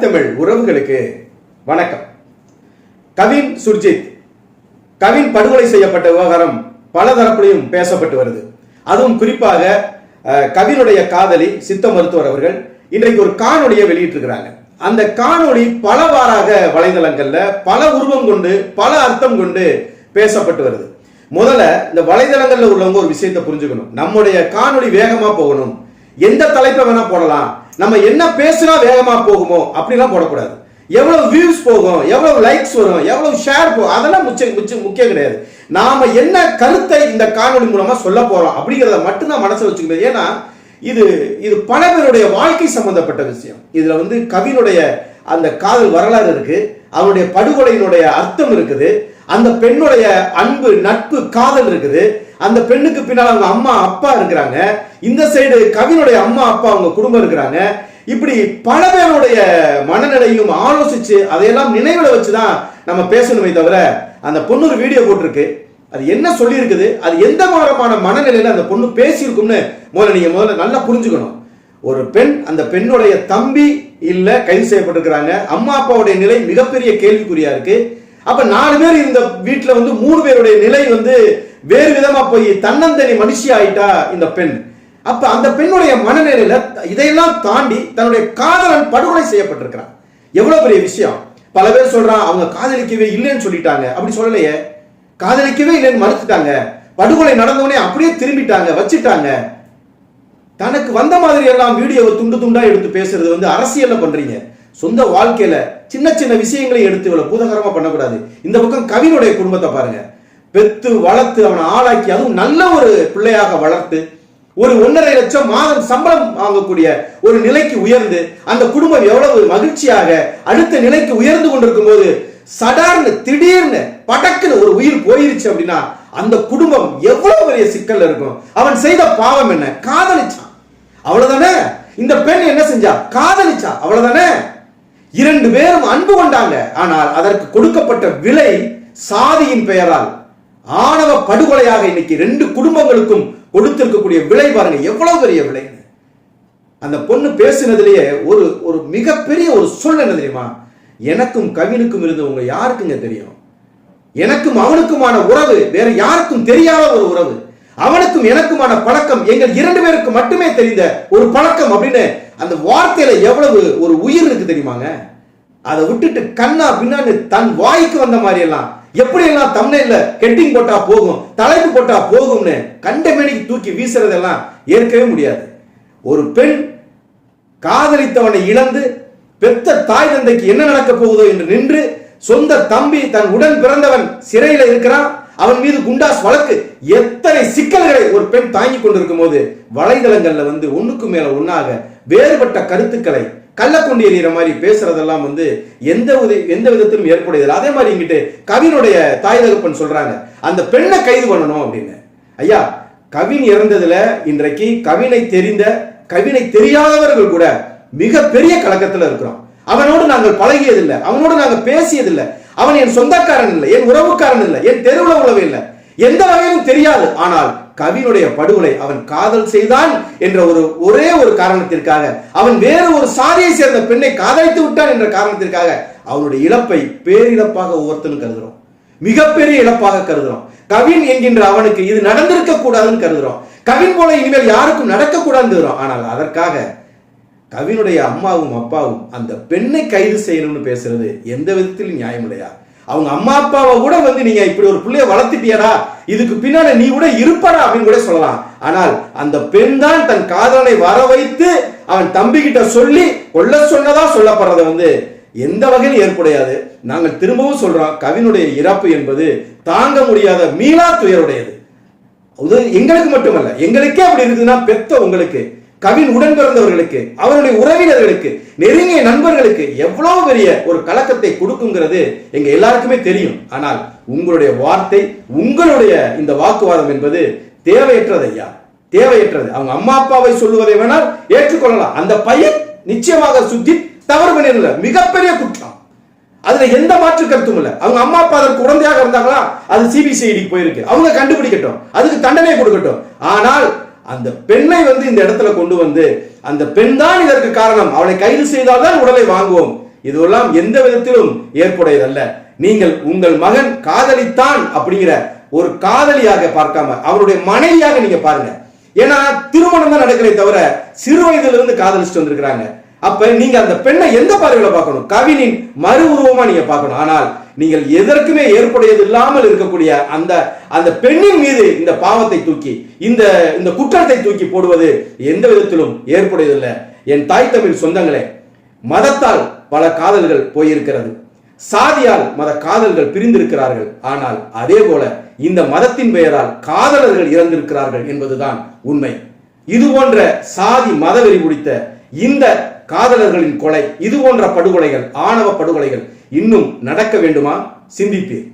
தமிழ் உறவுகளுக்கு வணக்கம். கவின் சுர்ஜித். கவின் படுகொலை செய்யப்பட்ட விவகாரம் பல தரப்புலையும் பேசப்பட்டு வருது. அதுவும் குறிப்பாக கவினுடைய காதலி சித்த மருத்துவர் அவர்கள் இன்றைக்கு ஒரு காணொலியை வெளியிட்டிருக்கிறாங்க. அந்த காணொளி பலவாறாக வலைதளங்கள்ல பல உருவம் கொண்டு பல அர்த்தம் கொண்டு பேசப்பட்டு வருது. முதல்ல இந்த வலைதளங்கள்ல உள்ளவங்க ஒரு விஷயத்தை புரிஞ்சுக்கணும். நம்முடைய காணொளி வேகமா போகணும். எந்த தலைப்பை வேணா போடலாம். நம்ம என்ன பேசினா வேகமா போகுமோ அப்படிலாம் போடக்கூடாது. எவ்வளவு வியூஸ் போகும் எவ்வளவு லைக்ஸ் வரும் எவ்வளவு ஷேர் போகும் அதெல்லாம் முச்ச முச்ச முக்கியம் கிடையாது. நாம என்ன கருத்தை இந்த காணொலி மூலமா சொல்ல போறோம் அப்படிங்கிறத மட்டும்தான் மனசுல வச்சுக்கணும். ஏன்னா இது இது பல பேருடைய வாழ்க்கை சம்பந்தப்பட்ட விஷயம். இதுல வந்து கவினுடைய அந்த காதல் வரலாறு இருக்கு. அவனுடைய படுகொலையினுடைய அர்த்தம் இருக்குது. அந்த பெண்ணுடைய அன்பு நட்பு காதல் இருக்குது. அந்த பெண்ணுக்கு பின்னால் அவங்க அம்மா அப்பா இருக்கிறாங்க. இந்த சைடு கவினுடைய அம்மா அப்பா அவங்க குடும்பம் இருக்கிறாங்க. இப்படி பல பேருடைய மனநிலையும் ஆலோசிச்சு அதையெல்லாம் நினைவுல வச்சுதான் நம்ம பேசணுமே தவிர அந்த பொண்ணு ஒரு வீடியோ போட்டிருக்கு. அது என்ன சொல்லியிருக்குது? அது எந்த மாதிரமான மனநிலையில அந்த பொண்ணு பேசியிருக்கும்னு முதல்ல நீங்க முதல்ல நல்லா புரிஞ்சுக்கணும். ஒரு பெண் அந்த பெண்ணுடைய தம்பி இல்ல கைது செய்யப்பட்டிருக்கிறாங்க. அம்மா அப்பாவுடைய நிலை மிகப்பெரிய கேள்விக்குறியா இருக்கு. அப்ப நாலு பேர் இந்த வீட்டுல வந்து மூணு பேருடைய நிலை வந்து வேறு விதமா போய் தன்னந்தனி மனுஷி ஆயிட்டா இந்த பெண். அப்ப அந்த பெண்ணுடைய மனநிலையில இதையெல்லாம் தாண்டி தன்னுடைய காதலன் படுகொலை செய்யப்பட்டிருக்கிறான். எவ்வளவு பெரிய விஷயம். பல பேர் சொல்றான் அவங்க காதலிக்கவே இல்லைன்னு சொல்லிட்டாங்க. அப்படி சொல்லலையே. காதலிக்கவே இல்லைன்னு மறுத்துட்டாங்க. படுகொலை நடந்தவனே அப்படியே திரும்பிட்டாங்க வச்சுட்டாங்க. தனக்கு வந்த மாதிரி எல்லாம் வீடியோவை துண்டு துண்டா எடுத்து பேசுறது வந்து அரசியல்ல பண்றீங்க. சொந்த வாழ்க்கையில சின்ன சின்ன விஷயங்களை எடுத்து இவ்வளவு பூதகரமா பண்ணக்கூடாது. இந்த பக்கம் கவினுடைய குடும்பத்தை பாருங்க. பெத்து வளர்த்து அவனை ஆளாக்கி அதுவும் நல்ல ஒரு பிள்ளையாக வளர்த்து ஒரு ஒன்றரை லட்சம் மாதம் சம்பளம் வாங்கக்கூடிய ஒரு நிலைக்கு உயர்ந்து அந்த குடும்பம் எவ்வளவு மகிழ்ச்சியாக அடுத்த நிலைக்கு உயர்ந்து கொண்டிருக்கும் போது சடார்னு திடீர்னு படக்குன்னு ஒரு உயிர் போயிருச்சு அப்படின்னா அந்த குடும்பம் எவ்வளவு பெரிய சிக்கல்ல இருக்கும். அவன் செய்த பாவம் என்ன? காதலிச்சான். அவ்வளவுதானே? இந்த பெண் என்ன செஞ்சா? காதலிச்சா. அவ்வளவுதானே? இரண்டு பேரும் அன்பு கொண்டாங்க. ஆனால் அதற்கு கொடுக்கப்பட்ட விலை சாதியின் பெயரால் ஆணவ படுகொலையாக இன்னைக்கு ரெண்டு குடும்பங்களுக்கும் கொடுத்திருக்கக்கூடிய விலை பாருங்க எவ்வளவு பெரிய விலை அந்த பொண்ணு பேசினதுலயே ஒரு ஒரு மிகப்பெரிய ஒரு சொல் என்ன தெரியுமா? எனக்கும் கவினுக்கும் இருந்தவங்க யாருக்குங்க தெரியும்? எனக்கும் அவனுக்குமான உறவு வேற யாருக்கும் தெரியாத ஒரு உறவு அவனுக்கும் எனக்குமான பழக்கம் எங்கள் இரண்டு பேருக்கு மட்டுமே தெரிந்த ஒரு பழக்கம் அப்படின்னு அந்த வார்த்தையில எவ்வளவு ஒரு உயிர் இருக்கு தெரியுமாங்க? அதை விட்டுட்டு கண்ணா பின்னான்னு தன் வாய்க்கு வந்த மாதிரி எல்லாம் எப்படி எல்லாம் தம்னையில ஹெட்டிங் போட்டா போகும் தலைப்பு போட்டா போகும்னு கண்டமேனிக்கு தூக்கி வீசுறதெல்லாம் ஏற்கவே முடியாது. ஒரு பெண் காதலித்தவனை இழந்து பெத்த தாய் தந்தைக்கு என்ன நடக்க போகுதோ என்று நின்று சொந்த தம்பி தன் உடன் பிறந்தவன் சிறையில இருக்கிறான். அவன் மீது குண்டாஸ் வழக்கு எத்தனை சிக்கல்களை ஒரு பெண் தாங்கி கொண்டிருக்கும் போது வலைதளங்கள்ல வந்து ஒண்ணுக்கு மேல ஒன்னாக வேறுபட்ட கருத்துக்களை கள்ளக்கொண்டு எறிகிற மாதிரி பேசுறதெல்லாம் வந்து எந்த எந்த விதத்திலும் ஏற்புடையதில்லை. அதே மாதிரி இங்கிட்டு கவினுடைய தாய் தகப்பன் சொல்றாங்க அந்த பெண்ணை கைது பண்ணணும் அப்படின்னு. ஐயா கவின் இறந்ததுல இன்றைக்கு கவினை தெரிந்த கவினை தெரியாதவர்கள் கூட மிகப்பெரிய கலக்கத்தில் இருக்கிறோம். அவனோடு நாங்கள் பழகியதில்லை அவனோடு நாங்கள் பேசியதில்லை அவன் என் சொந்தக்காரன் இல்லை என் உறவுக்காரன் இல்லை என் தெருவில் உழவு இல்லை. எந்த வகையிலும் தெரியாது. ஆனால் கவினுடைய படுகொலை அவன் காதல் செய்தான் என்ற ஒரு ஒரே ஒரு காரணத்திற்காக அவன் வேறு ஒரு சாதியை சேர்ந்த பெண்ணை காதலித்து விட்டான் என்ற காரணத்திற்காக அவனுடைய இழப்பை பேரிழப்பாக ஒவ்வொருத்தனும் கருதுறோம். மிகப்பெரிய இழப்பாக கருதுறோம். கவின் என்கின்ற அவனுக்கு இது நடந்திருக்க கூடாதுன்னு கருதுறோம். கவின் போல இனிமேல் யாருக்கும் நடக்கக்கூடாதுன்னு ஆனால் அதற்காக கவினுடைய அம்மாவும் அப்பாவும் அந்த பெண்ணை கைது செய்யணும்னு பேசுறது எந்த விதத்திலும் நியாயமில்லையா? அவங்க அம்மா அப்பாவை கூட வந்து நீங்க இப்படி ஒரு பிள்ளைய வளர்த்துட்டியடா இதுக்கு பின்னால நீ கூட இருப்படா அப்படின்னு கூட சொல்லலாம். ஆனால் அந்த பெண் தான் தன் காதலனை வர வைத்து அவன் தம்பி கிட்ட சொல்லி கொள்ள சொன்னதா சொல்லப்படுறது வந்து எந்த வகையில் ஏற்புடையாது. நாங்கள் திரும்பவும் சொல்றோம் கவினுடைய இறப்பு என்பது தாங்க முடியாத மீளா துயருடையது அது எங்களுக்கு மட்டுமல்ல எங்களுக்கே அப்படி இருக்குதுன்னா பெத்த உங்களுக்கு கவின் உடன் பிறந்தவர்களுக்கு அவருடைய உறவினர்களுக்கு நெருங்கிய நண்பர்களுக்கு எவ்வளவு பெரிய ஒரு கலக்கத்தை கொடுக்குங்கிறது எங்க எல்லாருக்குமே தெரியும். ஆனால் உங்களுடைய வார்த்தை உங்களுடைய இந்த வாக்குவாதம் என்பது தேவையற்றது ஐயா. தேவையற்றது. அவங்க அம்மா அப்பாவை சொல்லுவதை வேணால் ஏற்றுக்கொள்ளலாம். அந்த பையன் நிச்சயமாக சுத்தி தவறு பண்ணிடல. மிகப்பெரிய குற்றம். அதுல எந்த மாற்று கருத்தும் இல்ல. அவங்க அம்மா அப்பா அதற்கு குழந்தையாக இருந்தாங்களா அது சிபிசிஐடிக்கு போயிருக்கு. அவங்க கண்டுபிடிக்கட்டும். அதுக்கு தண்டனை கொடுக்கட்டும். ஆனால் அந்த பெண்ணை வந்து இந்த இடத்துல கொண்டு வந்து அந்த பெண் தான் இதற்கு காரணம். அவளை கைது செய்தால்தான் உடலை வாங்குவோம். இதுவெல்லாம் எந்த விதத்திலும் ஏற்புடையதல்ல. நீங்கள் உங்கள் மகன் காதலித்தான் அப்படிங்கிற ஒரு காதலியாக பார்க்காம அவருடைய மனைவியாக நீங்க பாருங்க. ஏன்னா திருமணம் தான் நடக்கிறே தவிர சிறு வயதுல இருந்து காதலிச்சுட்டு வந்திருக்கிறாங்க. அப்ப நீங்க அந்த பெண்ணை எந்த பார்வையில பார்க்கணும்? கவினின் மறு உருவமா நீங்க பார்க்கணும். ஆனால் நீங்கள் எதற்குமே ஏற்புடையது இல்லாமல் இருக்கக்கூடிய அந்த அந்த பெண்ணின் மீது இந்த பாவத்தை தூக்கி இந்த இந்த குற்றத்தை தூக்கி போடுவது எந்த விதத்திலும் ஏற்புடையதில்லை. என் தாய் தமிழ் சொந்தங்களே மதத்தால் பல காதல்கள் போயிருக்கிறது. சாதியால் மத காதல்கள் பிரிந்திருக்கிறார்கள். ஆனால் அதே போல இந்த மதத்தின் பெயரால் காதலர்கள் இறந்திருக்கிறார்கள் என்பதுதான் உண்மை. இது போன்ற சாதி மதவெறி முடித்த இந்த காதலர்களின் கொலை இது போன்ற படுகொலைகள் ஆணவ படுகொலைகள் இன்னும் நடக்க வேண்டுமா? சிந்திப்பீர்